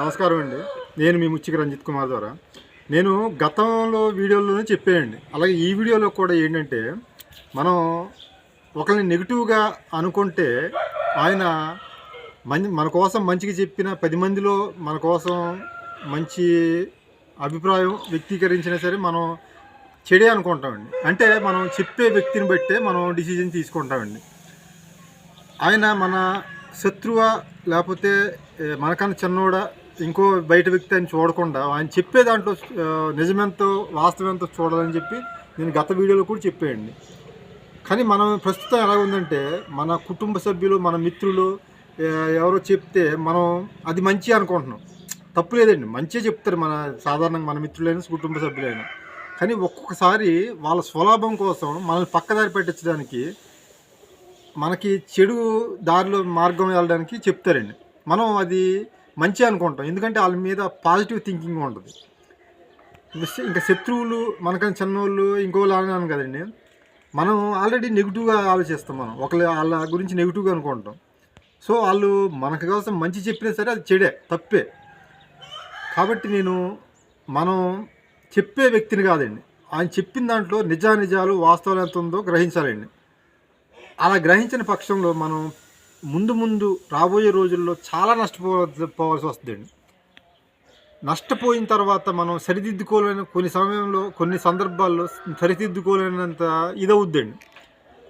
నమస్కారం అండి. నేను మీ ముచ్చిక రంజిత్ కుమార్ ద్వారా. నేను గతంలో వీడియోలోనే చెప్పానండి. అలాగే ఈ వీడియోలో కూడా ఏంటంటే మనం ఒకరిని నెగిటివ్గా అనుకుంటే ఆయన మం మన కోసం మంచిగా చెప్పిన పది మందిలో మన కోసం మంచి అభిప్రాయం వ్యక్తీకరించినా సరే మనం చెడే అనుకుంటామండి. అంటే మనం చెప్పే వ్యక్తిని బట్టే మనం డిసిజన్ తీసుకుంటామండి. ఆయన మన శత్రువా లేకపోతే మనకన్నా చిన్నోడా ఇంకో బయట వ్యక్తి అని చూడకుండా ఆయన చెప్పే దాంట్లో నిజమెంతో వాస్తవంతో చూడాలని చెప్పి నేను గత వీడియోలో కూడా చెప్పేయండి. కానీ మనం ప్రస్తుతం ఎలా ఉందంటే మన కుటుంబ సభ్యులు మన మిత్రులు ఎవరో చెప్తే మనం అది మంచి అనుకుంటున్నాం. తప్పు లేదండి. మంచిగా చెప్తారు మన సాధారణంగా మన మిత్రులైన కుటుంబ సభ్యులైనా. కానీ ఒక్కొక్కసారి వాళ్ళ స్వలాభం కోసం మనల్ని పక్కదారి పెట్టించడానికి మనకి చెడు దారిలో మార్గం వెళ్ళడానికి చెప్తారండి. మనం అది మంచి అనుకుంటాం. ఎందుకంటే వాళ్ళ మీద పాజిటివ్ థింకింగ్ ఉంటుంది. ఇంకా శత్రువులు మనకన్నా చిన్నోళ్ళు ఇంకోళ్ళు అన్నాను కదండి. మనం ఆల్రెడీ నెగిటివ్గా ఆలోచిస్తాం మనం. ఒకళ్ళ వాళ్ళ గురించి నెగిటివ్గా అనుకుంటాం. సో వాళ్ళు మనకు కోసం మంచి చెప్పినా సరే అది చెడే తప్పే. కాబట్టి నేను మనం చెప్పే వ్యక్తిని కాదండి. ఆయన చెప్పిన దాంట్లో నిజానిజాలు వాస్తవాలు ఎంత ఉందో గ్రహించాలండి. అలా గ్రహించిన పక్షంలో మనం ముందు ముందు రాబోయే రోజుల్లో చాలా నష్టపోవాల్సి వస్తుందండి. నష్టపోయిన తర్వాత మనం సరిదిద్దుకోలేని కొన్ని సమయంలో కొన్ని సందర్భాల్లో సరిదిద్దుకోలేనంత ఇదవుద్దండి.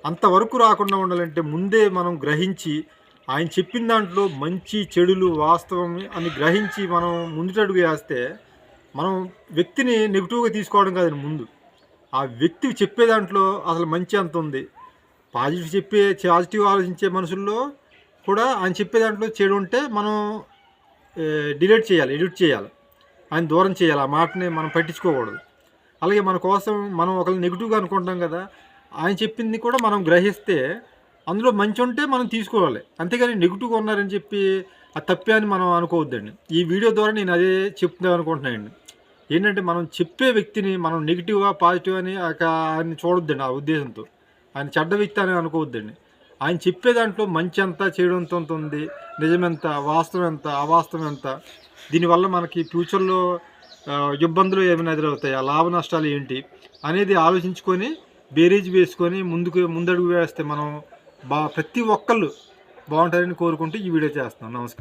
అంతవరకు రాకుండా ఉండాలంటే ముందే మనం గ్రహించి ఆయన చెప్పిన దాంట్లో మంచి చెడులు వాస్తవం అని గ్రహించి మనం ముందుటడుగు వేస్తే మనం వ్యక్తిని నెగిటివ్గా తీసుకోవడం కాదండి ముందు. ఆ వ్యక్తి చెప్పే దాంట్లో అసలు మంచి అంత ఉంది. పాజిటివ్ చెప్పే పాజిటివ్ ఆలోచించే మనుషుల్లో కూడా ఆయన చెప్పే దాంట్లో చెడు ఉంటే మనం డిలీట్ చేయాలి ఎడిట్ చేయాలి. ఆయన దూరం చేయాలి. ఆ మాటని మనం పట్టించుకోకూడదు. అలాగే మన కోసం మనం ఒకరిని నెగిటివ్గా అనుకుంటాం కదా ఆయన చెప్పింది కూడా మనం గ్రహిస్తే అందులో మంచి ఉంటే మనం తీసుకోవాలి. అంతేగాని నెగిటివ్గా ఉన్నారని చెప్పి అది తప్పే అని మనం అనుకోవద్దండి. ఈ వీడియో ద్వారా నేను అదే చెప్తాను అనుకుంటున్నానండి. ఏంటంటే మనం చెప్పే వ్యక్తిని మనం నెగిటివ్గా పాజిటివ్ అని ఆయన చూడొద్దండి ఆ ఉద్దేశంతో. ఆయన చెడ్డ వ్యక్తి అని అనుకోవద్దండి. ఆయన చెప్పే దాంట్లో మంచి ఎంత చెడు ఎంత ఉంది నిజమెంత వాస్తవం ఎంత అవాస్తవం ఎంత? దీనివల్ల మనకి ఫ్యూచర్లో ఇబ్బందులు ఏమైనా ఎదురవుతాయా? ఆ లాభ నష్టాలు ఏంటి? అనేది ఆలోచించుకొని బేరీజ్ వేసుకొని ముందుకు ముందడుగు వేస్తే మనం బా ప్రతి ఒక్కళ్ళు బాగుంటారని కోరుకుంటూ ఈ వీడియో చేస్తున్నాం. నమస్కారం.